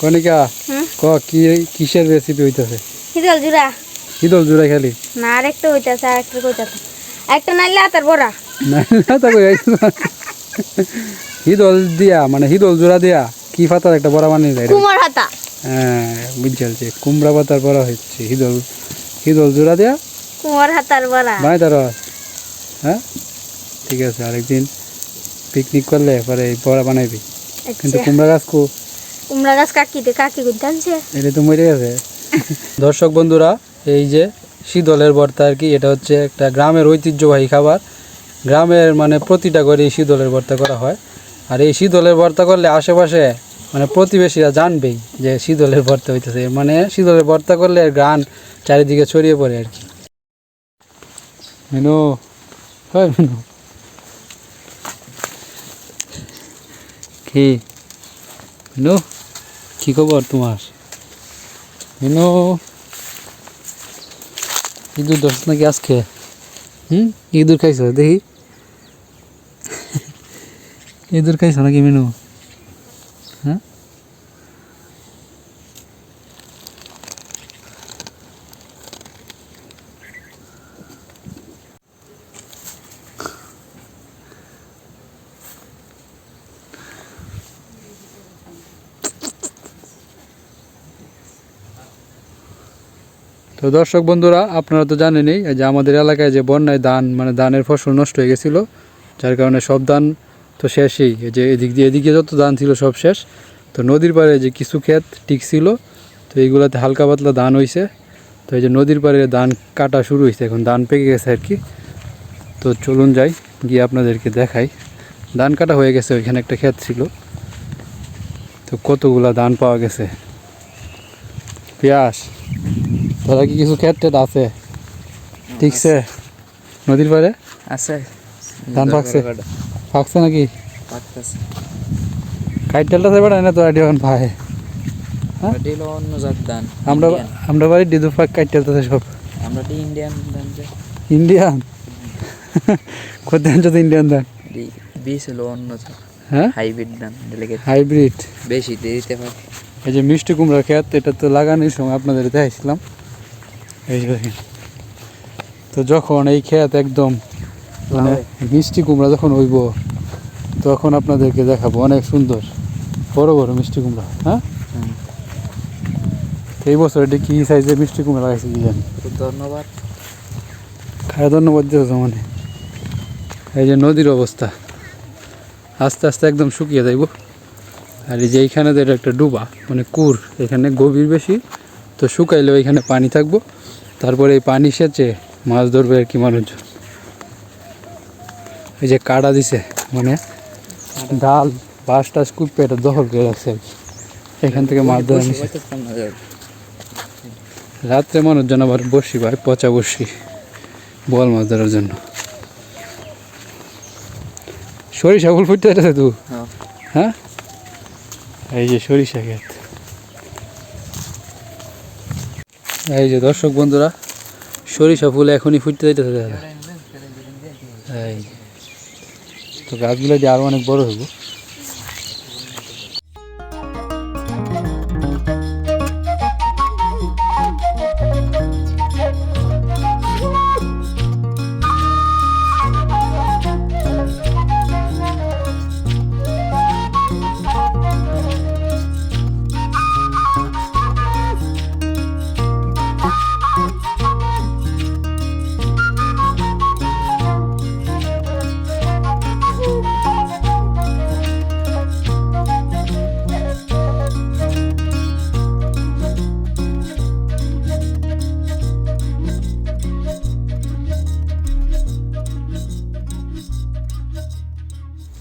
কনিকা ক কি কিসের রেসিপি হইতাছে? হিদল জুড়া। হিদল জুড়াই খালি? না আরেকটা হইতাছে আরেকটা কইতাছে। একটা নাইলে আতার বড়া। না তা কই হিদল দিয়া মানে হিদল জোড়া দিয়া কি পাতার একটা বড়া বানিয়ে হাতা হ্যাঁ বুঝছি কুমড়া পাতার বড়া হচ্ছে হিদল হিদল জোড়া দিয়া কুমার হাতার বড়া। বানাই তার হ্যাঁ? ঠিক আছে আরেকদিন পিকনিক করলে পরে বড়া বানাইবি। কিন্তু আচ্ছা। কুমড়া গাছ কো কুমড়া গাছ কাকিতে কাকি গুদ্ধ আনছে। এটা তো মরে গেছে। দর্শক বন্ধুরা, এই যে শীতলের ভর্তা আর কি, এটা হচ্ছে একটা গ্রামের ঐতিহ্যবাহী খাবার। গ্রামের মানে প্রতিটা ঘরে এই শীতলের ভর্তা করা হয়। আর এই শীতলের ভর্তা করলে আশেপাশে মানে প্রতিবেশীরা জানবেই যে শীতলের ভর্তা হইতেছে। মানে শীতলের ভর্তা করলে গান চারিদিকে ছড়িয়ে পড়ে আর কি। মেনু হয় মেনু। কি? মেনু? কি খবর তোমার? মিনু ইঁদুর ধরছ নাকি আজকে? হুম? ইঁদুর খাইছ দেখি? ইঁদুর খাইছ নাকি মেনু? তো দর্শক বন্ধুরা, আপনারা তো জানেনই, এই যে আমাদের এলাকায় যে বন্যায় ধান মানে ধানের ফসল নষ্ট হয়ে গেছিল, যার কারণে সব ধান তো শেষই। এই যে এদিক দিয়ে, এদিকে যত ধান ছিল সব শেষ। তো নদীর পাড়ে যে কিছু ক্ষেত ঠিক ছিল, তো এইগুলাতে হালকা পাতলা ধান হইছে। তো এই যে নদীর পাড়ে ধান কাটা শুরু হয়েছে এখন ধান পেকে গেছে আর কি। তো চলুন যাই, গিয়ে আপনাদেরকে দেখাই। ধান কাটা হয়ে গেছে, ওইখানে একটা ক্ষেত ছিল। তো কতগুলা ধান পাওয়া গেছে? পেঁয়াজ তোরা কি কিছু ক্ষেত টেত আছে? ঠিকছে। নদীর পাড়ে? আছে। ধান পাকছে? পাকছে নাকি? পাকতেছে। কাইটেলটা সেবার না তো আইডিয়া ভাই। হ্যাঁ? ধান আমরা আমরা বাড়ি ডিদু পাক কাইটেলতে সব। আমরা তো ইন্ডিয়ান ধান ইন্ডিয়ান কোথায় আনছো তো ইন্ডিয়ান ধান। বীজ হলো অন্য হ্যাঁ? হাইব্রিড ধান হাইব্রিড। বেশি দিতে পারে। এই যে মিষ্টি কুমড়া ক্ষেত এটা তো লাগানোর সময় আপনাদের দেখাইছিলাম। এই দেখেন। তো যখন এই ক্ষেত একদম মানে মিষ্টি কুমড়া যখন হইব তখন আপনাদেরকে দেখাবো অনেক সুন্দর বড় বড় মিষ্টি কুমড়া হ্যাঁ? এই বছর এটা কি সাইজের মিষ্টি কুমড়া লাগাইছে কি জানি? তো ধন্যবাদ। খায় ধন্যবাদ দিয়েছ মানে এই যে নদীর অবস্থা আস্তে আস্তে একদম শুকিয়ে যাইব। আর এই যে এইখানে তো এটা একটা ডুবা মানে কুর এখানে গভীর বেশি তো শুকাইলে ওইখানে পানি থাকব। তারপরে এই পানি সেচে মাছ ধরবে আর কি মানুষজন। এই যে কাটা দিছে মানে ডাল বাস টাস কুপে এটা দখল করে রাখছে আর কি। এখান থেকে মাছ ধরা নিছে। রাত্রে মানুষজন আবার বসি ভাই পচা বসি বল মাছ ধরার জন্য। সরিষা ফুল ফুটতে তো? হ্যাঁ। হ্যাঁ? এই যে সরিষা ক্ষেত। এই যে দর্শক বন্ধুরা, সরিষা ফুল এখনই ফুটতে যাইতেছে এই তো গাছগুলো দিয়ে আরও অনেক বড় হইব।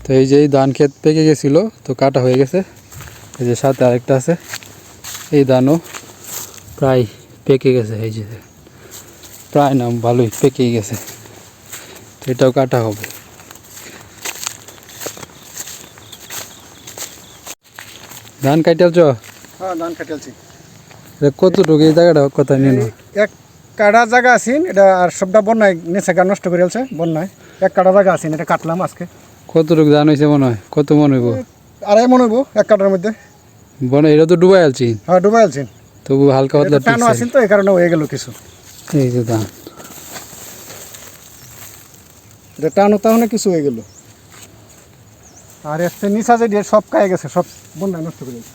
তো এই যে এই ধান ক্ষেত পেকে গেছিল তো কাটা হয়ে গেছে। এই যে সাথে আরেকটা আছে। এই ধানও প্রায় পেকে গেছে এই যে প্রায় না ভালোই পেকে গেছে। তো এটাও কাটা হবে। ধান কাটালছ হ্যাঁ ধান কাটালছি কতটুকু এই জায়গাটা কথা নিয়ে নাও। এক কাটা জায়গা আছেন এটা আর সবটা বন্যায় নেচে গা নষ্ট করে বন্যায়। এক কাটা জায়গা আছেন এটা কাটলাম আজকে। কতটুকু ধান হয়েছে মনে হয়? কত মনে হইব? আড়াই মনে হইব এক কাটার মধ্যে। বনে এটা তো ডুবাই আলছি হ্যাঁ ডুবাই আলছি তবু হালকা পাতলা টানো আসেন তো এই কারণে হয়ে গেল কিছু। এই যে ধান। এটা টানো তাহলে কিছু হয়ে গেল। আর এসছে নিচা যে সব খায় গেছে সব বন্যায় নষ্ট করে দিয়েছে।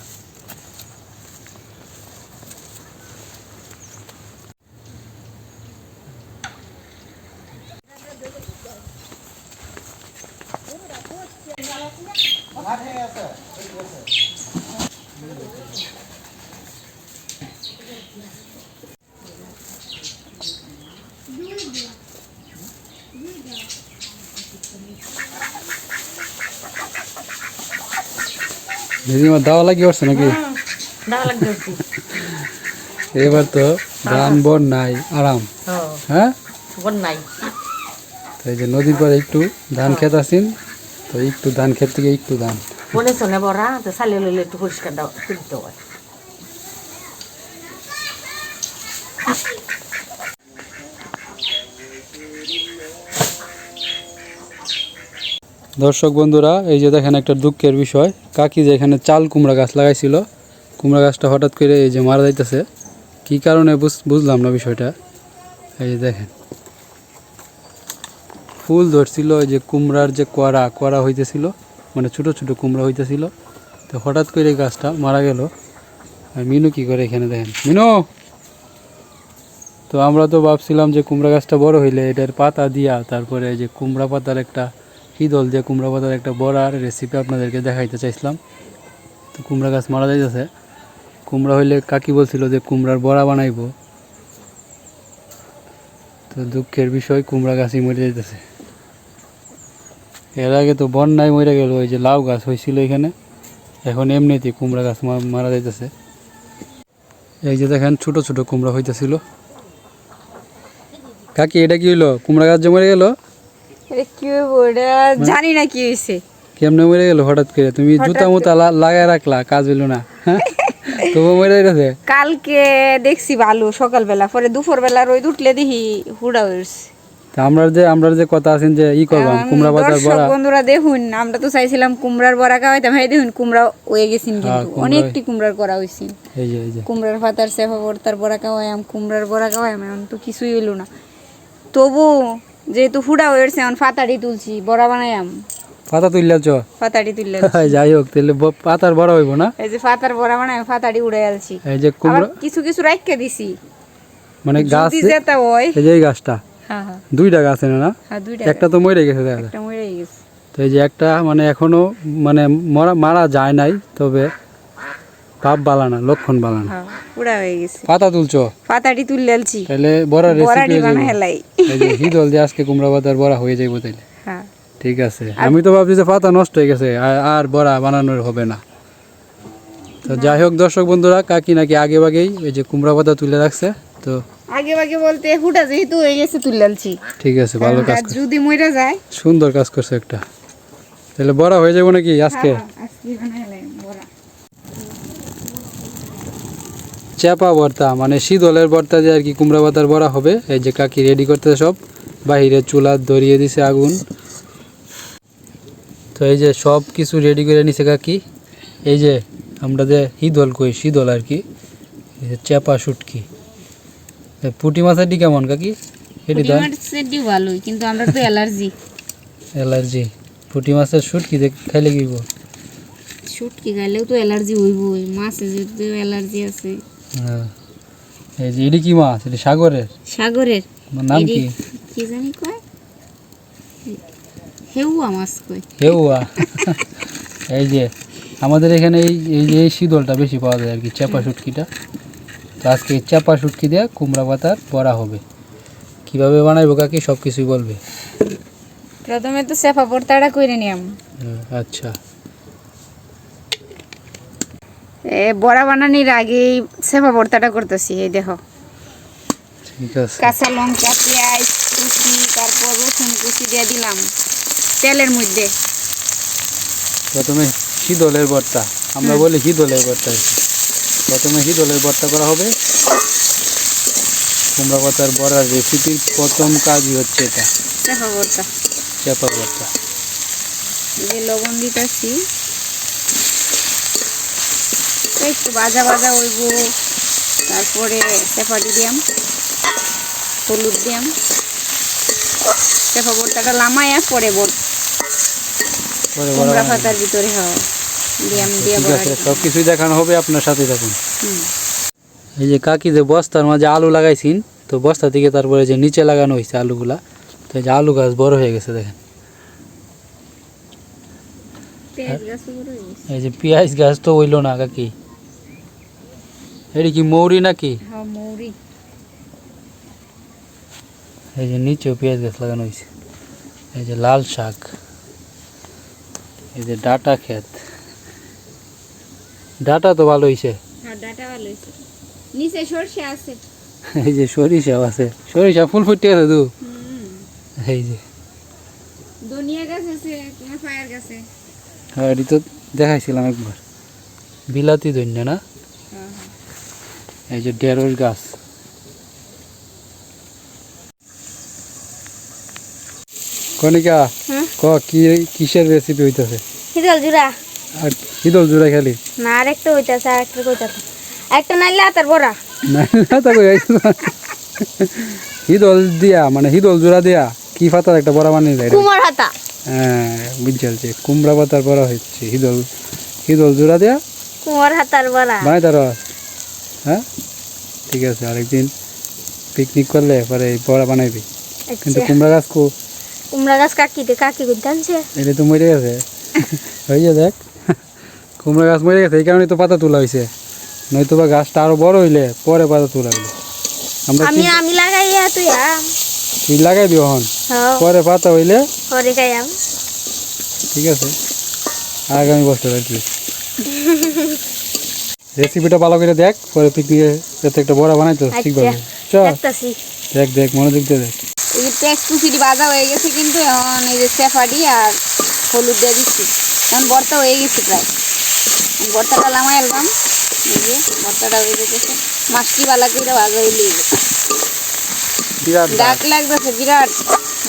দিদিমা দাওয়া লাগি করছে নাকি? এবার তো ধান বন নাই আরাম। হ্যাঁ? নাই। তো এই যে নদীর পরে একটু ধান খেত আছেন তো একটু ধান ক্ষেত থেকে একটু ধান। বনে শোনে বড়া? তো সালে লইলে একটু পরিষ্কার দাও তুলতে হয় দর্শক বন্ধুরা, এই যে দেখেন একটা দুঃখের বিষয়। কাকি যে এখানে চাল কুমড়া গাছ লাগাইছিল, কুমড়া গাছটা হঠাৎ করে এই যে মারা যাইতেছে। কি কারণে বুঝ- বুঝলাম না বিষয়টা। এই যে দেখেন। ফুল ধরছিল যে কুমড়ার যে কোয়ারা কোয়ারা হইতেছিল মানে ছোট ছোট কুমড়া হইতেছিল। তো হঠাৎ করে এই গাছটা মারা গেল। মিনু কি করে এখানে দেখেন? মিনু! তো আমরা তো ভাবছিলাম যে কুমড়া গাছটা বড় হইলে এটার পাতা দিয়া তারপরে এই যে কুমড়া পাতার একটা হিদল দিয়ে কুমড়া পাতার একটা বড়ার রেসিপি আপনাদেরকে দেখাইতে চাইছিলাম। তো কুমড়া গাছ মারা যাইতেছে। কুমড়া হইলে কাকি বলছিল যে কুমড়ার বড়া বানাইবো। তো দুঃখের বিষয়, কুমড়া গাছই মরে যাইতেছে। এর আগে তো বন্যায় মরে গেল, ওই যে লাউ গাছ হয়েছিল এখানে। এখন এমনিতেই কুমড়া গাছ মারা যাইতেছে। এই যে দেখেন, ছোট ছোট কুমড়া হইতেছিল। কাকি, এটা কি হইল? কুমড়া গাছ যে মরে গেল? কি হইবো জানি না কি হয়েছে কেমনে মরে গেল হঠাৎ করে? তুমি জুতা মুতা লাগায় রাখলা কাজ না হ্যাঁ? তবু মরে গেছে? কালকে দেখছি ভালো সকালবেলা পরে দুপুরবেলা রোদ উঠলে দেখি হুড়া হয়েছে আমরা যে আমরা যে কথা আছেন যে ই করবাম কুমড়া পাতার বড়া? বন্ধুরা দেখুন আমরা তো চাইছিলাম কুমড়ার বড়া খাওয়াইতাম হ্যাঁ দেখুন কুমড়া হয়ে গেছেন হ্যাঁ, কিন্তু অনেকটি কুমড়ার করা হয়েছে এই যে এই যে। কুমড়ার পাতার সেফা ভর্তার বড়া খাওয়াইম কুমড়ার বড়া খাওয়াইম এখন তো কিছুই হইল না। তবু যেহেতু হুড়া হয়েছে এখন পাতাড়ি তুলছি বড়া বানাইম পাতা তুললে চ। পাতাড়ি তুললে যাই হোক তাহলে পাতার বড় হইব না? এই যে পাতার বড়া বানাই পাতাড়ি উড়ে আলছি এই যে কুমড়া কিছু কিছু রাখকে দিছি। মানে গাছ যেটা হয়। এই যে এই গাছটা। হ্যাঁ হ্যাঁ। দুইটা গাছ এনে না? হ্যাঁ দুইটা একটা তো মরে গেছে দেখা একটা মরে গেছে। তো এই যে একটা মানে এখনও মানে মরা মারা যায় নাই তবে পাপ বালানা লক্ষণ বালানা। হ্যাঁ পুরা হয়ে গেছে। পাতা তুলছো? পাতাটি তুললে আলছি তাহলে বড় রেসিপি বানাই হেলাই। এই যে হিদল দিয়ে আজকে কুমড়া পাতার বড়া হয়ে যাইব তাইলে। হ্যাঁ। ঠিক আছে। আমি তো ভাবছি যে পাতা নষ্ট হয়ে গেছে আর- বড়া বানানোর হবে না। তো যাই হোক দর্শক বন্ধুরা কাকি নাকি আগে আগেই ওই যে কুমড়া পাতা তুলে রাখছে তো আগে আগে বলতে হুটা যেহেতু হয়ে গেছে আলছি ঠিক আছে ভালো কাজ করছে যদি মরে যায়। সুন্দর কাজ করছে একটা। তাহলে বড়া হয়ে যাব নাকি আজকে? আজকে বানাই হেলাই বড়া। চেপা ভর্তা মানে শীতলের ভর্তা দিয়ে আর কি কুমড়া পাতার বড়া হবে এই যে কাকি রেডি করতে সব বাহিরে চুলা ধরিয়ে দিছে আগুন। তো এই যে সব কিছু রেডি করে নিছে কাকি এই যে আমরা যে হিদল কই শীতল আর কি যে চেপা শুটকি। পুঁটি মাছেরটি কেমন কাকি? এটি ভালোই কিন্তু আমরা তো অ্যালার্জি। অ্যালার্জি। পুঁটি মাছের শুটকি দেখ খাইলে কি? শুটকি খাইলেও তো অ্যালার্জি হইবই মাছে যেহেতু অ্যালার্জি আছে। এই যে এটি কি মাছ? এটি সাগরের? সাগরের। নাম কি? কি জানি কয়? হেউয়া মাছ কয়। হেউয়া। এই যে আমাদের এখানে এই এই যে এই শীতলটা বেশি পাওয়া যায় আর কি চাপা শুটকিটা। তো আজকে চাপা শুটকি দিয়ে কুমড়া পাতার বড়া হবে। কীভাবে বানাইবো কাকি? সব কিছুই বলবে। প্রথমে তো সেফা ভর্তাটা করে নিয়াম। আচ্ছা। এ বড়া বানানির আগেই সেবা ভর্তাটা করতেছি এই দেখো। কাঁচা লঙ্কা পেঁয়াজ কুচি তারপর রসুন কুচি দিয়ে দিলাম তেলের মধ্যে। প্রথমে শীতলের ভর্তা আমরা বলি শীতলের ভর্তা। প্রথমে শীতলের ভর্তা করা হবে। কুমড়া পাতার বড়ার রেসিপির প্রথম কাজই হচ্ছে এটা। সেফা ভর্তা। চাপা ভর্তা। লবণ দিতেছি। একটু ভাজা ভাজা হইব তারপরে চেপাটি দিয়াম হলুদ দিয়াম চেপা বড়টাটা লামাইয়া পরে কুমড়া পাতার ভিতরে হওয়া দিয়াম দিয়া দিয়াম। সব কিছুই দেখানো হবে আপনার সাথে থাকুন এই যে কাকি যে বস্তার মাঝে আলু লাগাইছিন তো বস্তা থেকে তারপরে যে নিচে লাগানো হয়েছে আলুগুলা তো এই যে আলু গাছ বড় হয়ে গেছে দেখেন। এই যে পেঁয়াজ গাছ তো হইল না কাকি। এটি কি মৌরি নাকি? হ্যাঁ মৌরি। এই যে নিচেও পেঁয়াজ গাছ লাগানো হয়েছে। এই যে লাল শাক। এই যে ডাটা ক্ষেত। ডাটা তো ভালো হয়েছে হ্যাঁ ডাটা ভালো হয়েছে নিচে সর্ষে আছে। এই যে সরিষাও আছে। সরিষা ফুল ফুটে আছে তো। এই যে। ধনিয়া গাছ আছে ফায়ার গাছে। হ্যাঁ এটি তো দেখাইছিলাম একবার। বিলাতি ধন্য না? এই যে ঢেঁড়স গাছ। কনিকা ক কি কিসের রেসিপি হইতেছে? হিদল জুড়া আর হিদল জুড়া খালি? না আরেকটা হইতাছে আরেকটা কইতাছে। একটা নাইলে আতার বড়া। না না তা কই হিদল দিয়া মানে হিদল জোড়া দিয়া কি পাতার একটা বড়া বানিয়ে দেয় কুমার হাতা হ্যাঁ বুঝছে কুমড়া পাতার বড়া হচ্ছে হিদল হিদল জোড়া দিয়া কুমার হাতার বড়া। বানাই তার হ্যাঁ? ঠিক আছে আরেকদিন পিকনিক করলে পরে বড়া বানাইবি। কিন্তু আচ্ছা কুমড়া গাছ কো কুমড়া গাছ কাকিতে কাকি আনছে এটা তো মরে গেছে। হয়ে দেখ কুমড়া গাছ মরে গেছে এই কারণে তো পাতা তোলা হয়েছে নয়তো বা গাছটা আরও বড় হইলে পরে পাতা তোলা হইলে। আমরা আমি আমি লাগাইয়া তুই আম। তুই লাগাই দিও হন হ্যাঁ। পরে পাতা হইলে হরে খাইয়াম ঠিক আছে। আগামী বছর আর কি। রেসিপিটা ভালো করে দেখ পরে পিকনিকে যাতে একটা বড়া বানাইতো ঠিকভাবে। চ। দেখতাছি। দেখ দেখ মনোযোগ দিয়ে দেখ। এই কুচিটি ভাজা হয়ে গেছে কিন্তু এখন এই যে চেফাটি আর হলুদ দিয়ে দিচ্ছি। এখন ভর্তা হয়ে গেছে প্রায়। ভর্তাটা লামাই আলবাম এই যে ভর্তাটা হয়ে যেতেছে মাছটি বালা করে ভাজা হইলে বিরাট ডাক লাগতেছে বিরাট।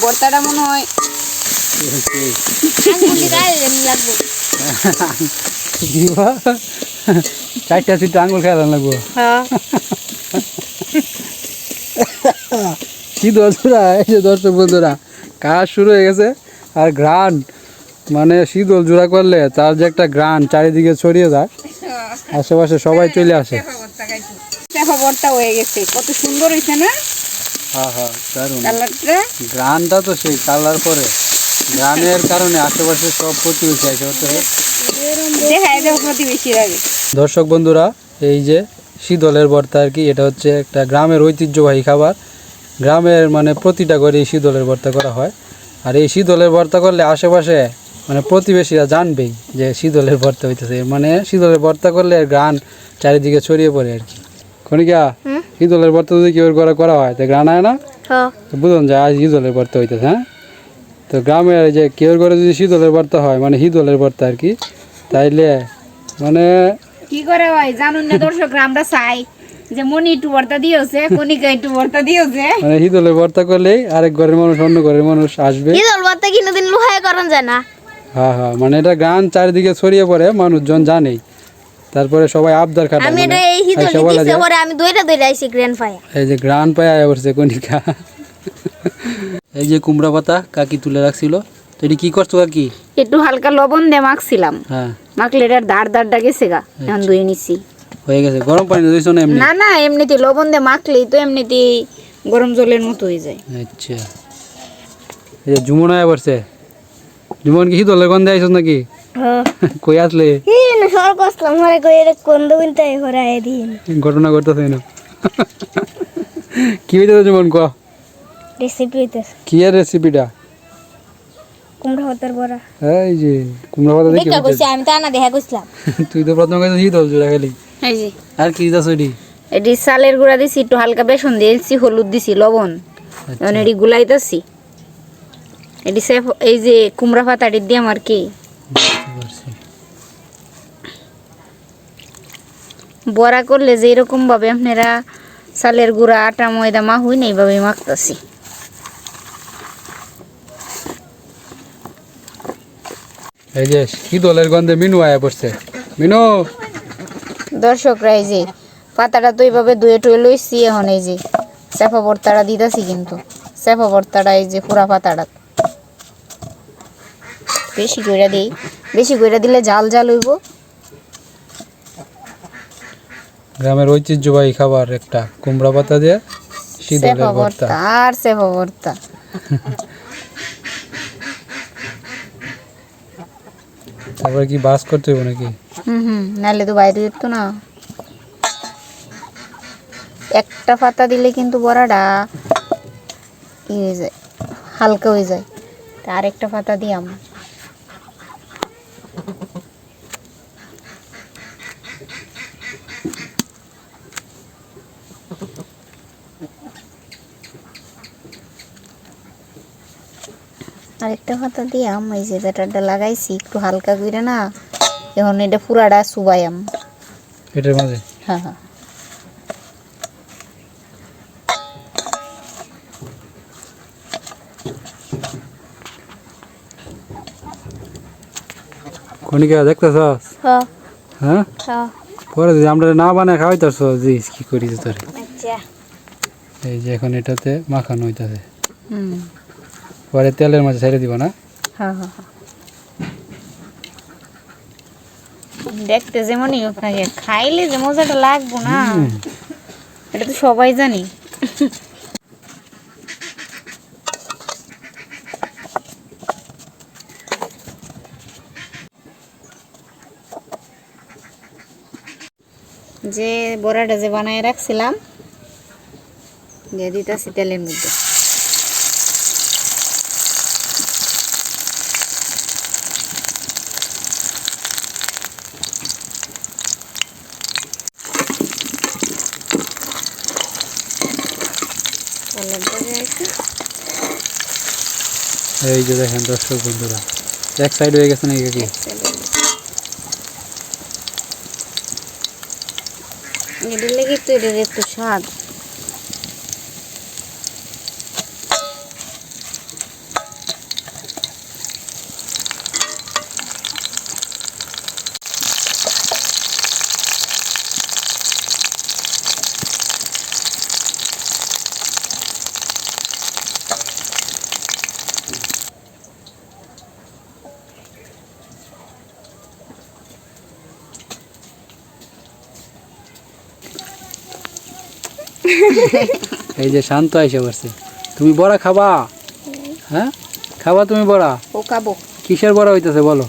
ভর্তাটা মনে হয় লাগবো। চারটা আঙুল খেয়াল লাগবো। হ্যাঁ। কি এই যে দর্শক বন্ধুরা কাজ শুরু হয়ে গেছে আর গ্রান মানে শীতল জোড়া করলে তার যে একটা গ্রান চারিদিকে ছড়িয়ে যায় আশেপাশে সবাই চলে আসে। ভর্তা হয়ে গেছে কত সুন্দর হয়েছে না? হ্যাঁ হ্যাঁ দারুণ। গ্রানটা তো সেই কালার পরে। গ্রানের কারণে আশেপাশে সব প্রতিবেশী হতে দেখায় দেবো প্রতিবেশী আগে। দর্শক বন্ধুরা এই যে শীতলের ভর্তা আর কি এটা হচ্ছে একটা গ্রামের ঐতিহ্যবাহী খাবার। গ্রামের মানে প্রতিটা ঘরে এই শীতলের ভর্তা করা হয়। আর এই শীতলের ভর্তা করলে আশেপাশে মানে প্রতিবেশীরা জানবেই যে শীতলের ভর্তা হইতেছে। মানে শীতলের ভর্তা করলে গ্রান চারিদিকে ছড়িয়ে পড়ে আর কি। খনিকা? শীতলের ভর্তা যদি কেউ করা করা হয় তো গ্রান হয় না? হ্যাঁ। বুঝুন যে আজ শীতলের ভর্তা হইতেছে হ্যাঁ? তো গ্রামের যে কেউ করে যদি শীতলের ভর্তা হয় মানে শীতলের ভর্তা আর কি তাইলে মানে কি করে হয়? জানুন না দর্শকরা আমরা চাই যে মনি একটু ভর্তা দিয়েছে কনিকা একটু ভর্তা দিয়েছে। মানে শীতলের ভর্তা করলেই আরেক ঘরের মানুষ অন্য ঘরের মানুষ আসবে। হিদল বাতে কিনোদিন লোহায় করন যায় না। হ্যাঁ হ্যাঁ মানে এটা গান চারিদিকে ছড়িয়ে পড়ে মানুষজন জানেই। তারপরে সবাই আবদার খাটায় আমি এটা মানে এই হিদল দিছে পরে আমি দইটা দইটা আইছি গ্র্যান্ড ফায়া এই যে গ্রান পায় আয়া পড়ছে কনিকা এই যে কুমড়া পাতা কাকি তুলে রাখছিল তো এটি কি করছ কাকি? একটু হালকা লবণ দিয়ে মাখছিলাম। হ্যাঁ। মাখলে এটার দাঁড় দাঁড়টা গেছে গা এখন ধুয়ে নিছি। হয়ে গেছে গরম পানি দিয়েছ না এমনি? না না এমনিতে লবণ দিয়ে মাখলেই তো এমনিতেই গরম জলের মতো হয়ে যায়। আচ্ছা। এই যে জুমন আয়া পড়ছে। জুমন কি শীতলের গন্ধে আইসো নাকি? হ্যাঁ। কই আসলে? ই না সর কসলাম হরে কই এর কোন দবিনতে হরে আই দিন ঘটনা ঘটতেছে না। কি হইতেছে জুমন ক? রেসিপি হইতেছে। কি এর রেসিপিটা কুমড়া হাতার বড়া। এই যে কুমড়া পাতা দেখি কইছি আমি তা না দেখা কইছিলাম তুই তো প্রথম কাছে শীতল জোড়া খালি। এই যে। আর কি দিতেছ এটি? এটি চালের গুঁড়া দিছি একটু হালকা বেসন দিয়েছি হলুদ দিছি লবণ। এখন এটি গুলাইতেছি। এটি সেফ এই যে কুমড়া পাতাটি দিয়ে আমার কি। বড়া করলে যে এরকম ভাবে আপনারা চালের গুঁড়া আটা ময়দা মাহুই না এইভাবে মাখতেছি। এই যে শীতলের গন্ধে মিনু আয়া পড়ছে? মিনু! দর্শকরা এই যে পাতাটা তো এইভাবে ধুয়ে টুয়ে লইছি এখন এই যে চেপা ভর্তাটা দিতেছি কিন্তু। চেপা ভর্তাটা এই যে পুরা পাতাটা। বেশি কইরা দিই বেশি কইরা দিলে জাল জাল হইব। গ্রামের ঐতিহ্যবাহী খাবার একটা কুমড়া পাতা দিয়ে শীতলের ভর্তা। আর চেপা ভর্তা। তারপরে কি বাস করতে হবে নাকি? হুম হুম, নাহলে তো বাইরে যেত না। একটা পাতা দিলে কিন্তু বড়াটা ই হয়ে যায়, হালকা হয়ে যায়। তা আরেকটা পাতা দিয়াম। আরেকটা পাতা দিয়াম এই যে ব্যাটারটা লাগাইছি একটু হালকা করে না এখন এটা পুরাটা সুবাইয়াম এটার মাঝে? হ্যাঁ হ্যাঁ। দেখতেছ হ্যাঁ। হ্যাঁ? হ্যাঁ। পরে যদি আমরা না বানায় খাওয়াইতেছ কি করি তোর? আচ্ছা। এই যে এখন এটাতে মাখানো হইতাছে। হুম। পরে তেলের মাঝে ছেড়ে দিব না? হ্যাঁ হ্যাঁ হ্যাঁ। দেখতে যেমনই হোক না খাইলে যে মজাটা লাগবো না। এটা তো সবাই জানি। যে বড়াটা যে বানায় রাখছিলাম দিয়ে দিতেছি তেলের মধ্যে কালারটা যে একটু এই যে দেখেন দর্শক বন্ধুরা এক সাইড হয়ে গেছে নাকি কি এটার একটু স্বাদ। এই যে শান্ত পড়ছে। তুমি বড়া খাবা? হ্যাঁ? খাবা তুমি বড়া? ও খাব। কিসের বড়া হইতেছে বলো?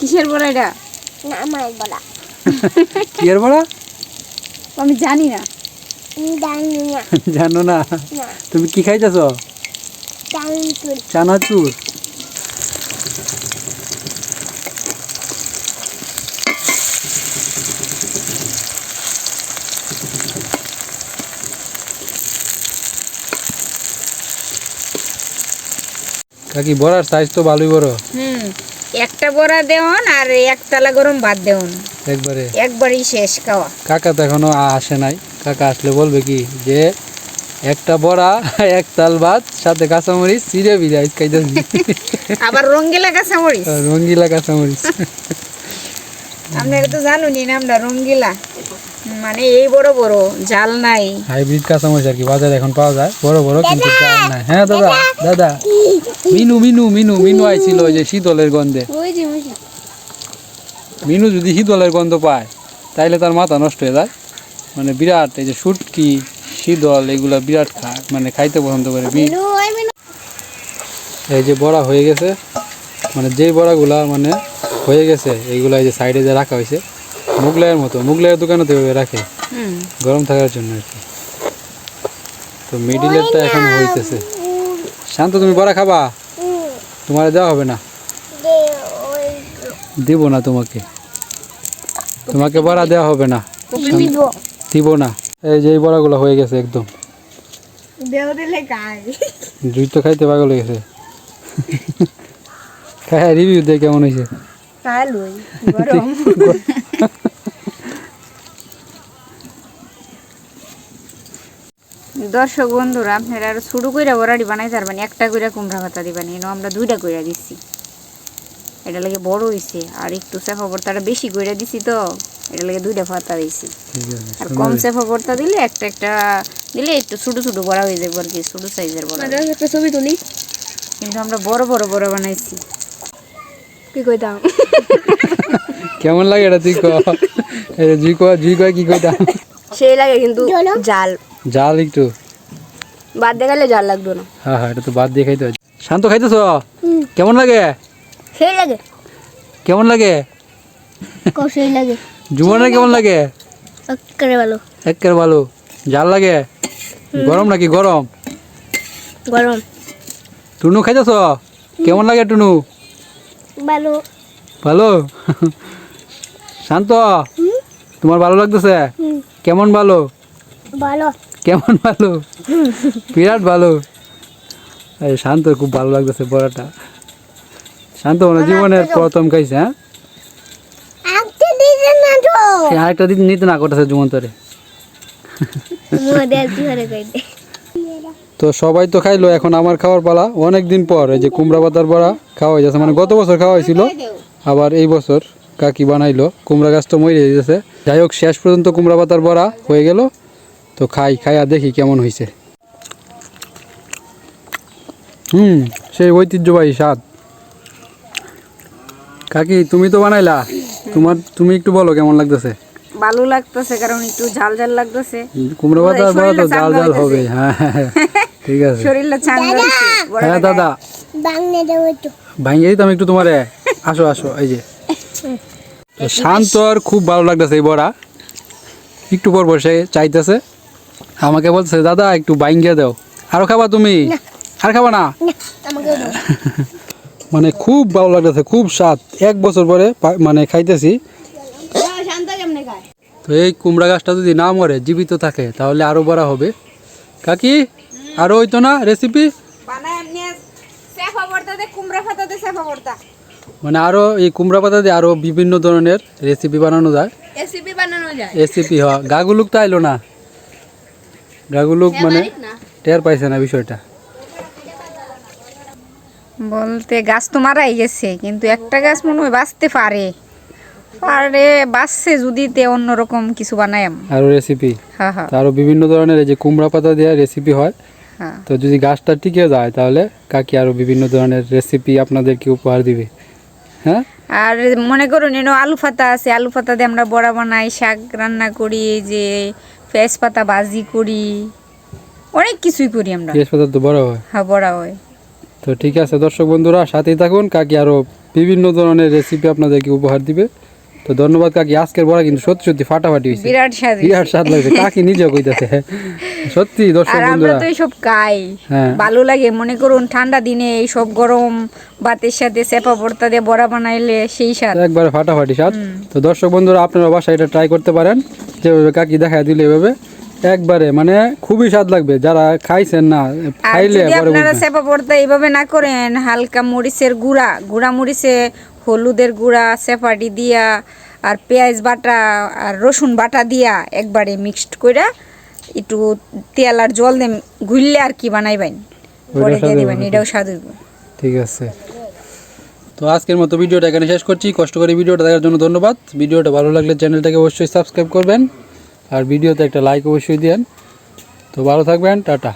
কিসের বড় এটা? না আমার বলা কিয়ের বড়া? আমি জানি না। আমি জানি না। জানো না? না। তুমি কি খাইতেছ? চানাচুর? কাকি বড়ার সাইজ তো ভালোই বড়? হুম একটা বড়া দেওন আর একতলা গরম ভাত দেওন। একবারে? একবারই শেষ খাওয়া। কাকা তো এখনও আসে নাই। কাকা আসলে বলবে কি যে একটা বড়া এক তাল ভাত সাথে কাঁচামরিচ চিড়ে বিরাইজ খাইতেছি। আবার রঙ্গিলা কাঁচা মরিচ রঙ্গিলা কাঁচামরিচ। আপনারা তো জানুনি না আমরা রঙ্গিলা। মানে এই বড় বড় জাল নাই। হাইব্রিড কাঁচামরিচ আর কি বাজারে এখন পাওয়া যায়। বড় বড় কিন্তু দাম নাই। হ্যাঁ দাদা দাদা! মিনু মিনু মিনু মিনু আইছিল ওই যে শীতলের গন্ধে। ওই যে ওই যে। মিনু যদি শীতলের গন্ধ পায় তাইলে তার মাথা নষ্ট হয়ে যায়। মানে বিরাট এই যে শুটকি শীতল এগুলা বিরাট খায় মানে খাইতে পছন্দ করে। মিনু মিনু। এই যে বড়া হয়ে গেছে। মানে যেই বড়াগুলা মানে হয়ে গেছে এইগুলা এই যে সাইডে যে রাখা হয়েছে মুগলাইয়ের মতো। মুগলাইয়ের দোকানে তো রাখে। গরম থাকার জন্য আর কি। তো মিডিলেরটা এখন হইতেছে। শান্ত তুমি বড়া খাবা? তোমার দেওয়া হবে না। দে দিব না তোমাকে। তোমাকে বড়া দেওয়া হবে না। দিব। না। এই যে এই বড়াগুলো হয়ে গেছে একদম। জুই তো খাইতে পাগল হয়ে গেছে। খাই রিভিউ দিয়ে কেমন হয়েছে? গরম। দর্শক বন্ধুরা আপনারা আরও শুরু কইরা বড়াটি বানাই পারবেন একটা কইরা কুমড়া পাতা দিবেন এনে আমরা দুইটা কইরা দিচ্ছি এটা লাগে বড় হইছে আর একটু সেফা ভর্তাটা বেশি করে দিছি তো এটা লাগে দুইটা ভর্তা দিয়েছি আর কম সেফা ভর্তা দিলে একটা একটা দিলে একটু ছোট ছোট বড়া হয়ে যাবে আর কি ছোট সাইজের বড়া। একটা ছবি তুলি। কিন্তু আমরা বড় বড় বড় বানাইছি। কি কইতাম কেমন লাগে এটা তুই কয় কি কইতাম সেই লাগে কিন্তু জাল। জাল একটু। বাদ দিয়ে গেলে জাল লাগতো না। হ্যাঁ হ্যাঁ এটা তো বাদ দিয়ে খাইতে হয়। শান্ত খাইতেছ? কেমন লাগে? সেই লাগে। কেমন লাগে? সেই লাগে। কেমন লাগে? ভালো। ভালো। জাল লাগে? গরম নাকি গরম? গরম। টুনু খাইতেছ? কেমন লাগে টুনু? ভালো। ভালো? শান্ত? তোমার ভালো লাগতেছে? কেমন ভালো? ভালো। কেমন ভালো? বিরাট ভালো। এই শান্ত খুব ভালো লাগতেছে বড়াটা শান্ত মানে জীবনের প্রথম খাইছে হ্যাঁ? আরেকটা দিন নিতে না করতেছে জুমন্তরে। তো সবাই তো খাইলো এখন আমার খাওয়ার পালা। অনেক দিন পর এই যে কুমড়া পাতার বড়া খাওয়া হয়ে যাচ্ছে মানে গত বছর খাওয়া হয়েছিল আবার এই বছর কাকি বানাইলো। কুমড়া গাছ তো মরে গেছে। যাই হোক শেষ পর্যন্ত কুমড়া পাতার বড়া হয়ে গেল। তো খাই খাই আর দেখি কেমন হয়েছে হুম সেই ঐতিহ্যবাহী স্বাদ। কাকি তুমি তো বানাইলা। তোমার তুমি একটু বলো কেমন লাগতেছে? ভালো লাগতেছে কারণ একটু ঝাল ঝাল লাগতেছে। কুমড়া পাতার বড়া তো জাল জাল হবে হ্যাঁ হ্যাঁ, হ্যাঁ। ঠিক আছে। শরীরটা চাঙ্গা হয়েছে হ্যাঁ দাদা। বাংলা দেবো একটু। ভাঙিয়ে দিতাম একটু তোমারে। আসো আসো এই যে। তো শান্ত আর খুব ভালো লাগতেছে এই বড়া। একটু পর বসে চাইতেছে। আমাকে বলছে দাদা একটু বাইঙ্গিয়ে দাও। আরও খাবা তুমি? আর খাবা না? মানে খুব ভালো লাগতেছে খুব স্বাদ। এক বছর পরে মানে খাইতেছি। তো এই কুমড়া গাছটা যদি না মরে জীবিত থাকে তাহলে আরও বড়া হবে। কাকি আরও হইতো না রেসিপি মানে আরও এই কুমড়া পাতা দিয়ে আরও বিভিন্ন ধরনের রেসিপি বানানো যায়। রেসিপি বানানো যায়। এসিপি হ গাগুলুক তো আইলো না? গাগুলুক মানে টের পাইছে না বিষয়টা। বলতে গাছ তো মারাই গেছে কিন্তু একটা গাছ মনে হয় বাঁচতে পারে। পারে বাঁচছে যদি তে অন্যরকম কিছু বানাই আরও রেসিপি হ্যাঁ হ্যাঁ। আরও বিভিন্ন ধরনের এই যে কুমড়া পাতা দিয়ে রেসিপি হয়। হ্যাঁ। তো যদি গাছটা টিকে যায় তাহলে কাকি আরও বিভিন্ন ধরনের রেসিপি আপনাদেরকে উপহার দিবে। হ্যাঁ? আর মনে করুন এনো আলু পাতা আছে আলু পাতা দিয়ে আমরা বড়া বানাই শাক রান্না করি এই যে পেঁয়াজ পাতা ভাজি করি। অনেক কিছুই করি আমরা। পেঁয়াজ তো বড় হয়। হ্যাঁ বড়া হয়। তো ঠিক আছে দর্শক বন্ধুরা সাথেই থাকুন। কাকি আরও বিভিন্ন ধরনের রেসিপি আপনাদেরকে উপহার দিবে। তো ধন্যবাদ কাকি আজকের বড়া কিন্তু সত্যি সত্যি ফাটাফাটি হয়েছে। বিরাট স্বাদ বিরাট স্বাদ লাগছে। কাকি নিজেও কইতাছে সত্যি দর্শক আর আমরা তো এইসব খাই। হ্যাঁ। ভালো লাগে মনে করুন ঠান্ডা দিনে এই সব গরম ভাতের সাথে সেপা ভর্তা দিয়ে বড়া বানাইলে সেই স্বাদ। একবারে ফাটাফাটি স্বাদ। তো দর্শক বন্ধুরা আপনারা বাসায় এটা ট্রাই করতে পারেন। যেভাবে কাকি দেখায় দিলে এভাবে একবারে মানে খুবই স্বাদ লাগবে। যারা খাইছেন না খাইলে আপনারা। সেপা ভর্তা এইভাবে না করেন হালকা মরিচের গুঁড়া গুঁড়া মরিচে হলুদের গুঁড়া সেপাটি দিয়া আর পেঁয়াজ বাটা আর রসুন বাটা দিয়া একবারে মিক্সড করে একটু তেল আর জল দিয়ে গুললে আর কি বানাইবেন। পরে দিয়ে দিবেন এটাও স্বাদ হইব। ঠিক আছে। তো আজকের মতো ভিডিওটা এখানে শেষ করছি। কষ্ট করে ভিডিওটা দেখার জন্য ধন্যবাদ। ভিডিওটা ভালো লাগলে চ্যানেলটাকে অবশ্যই সাবস্ক্রাইব করবেন। আর ভিডিওতে একটা লাইক অবশ্যই দেন তো ভালো থাকবেন, টাটা।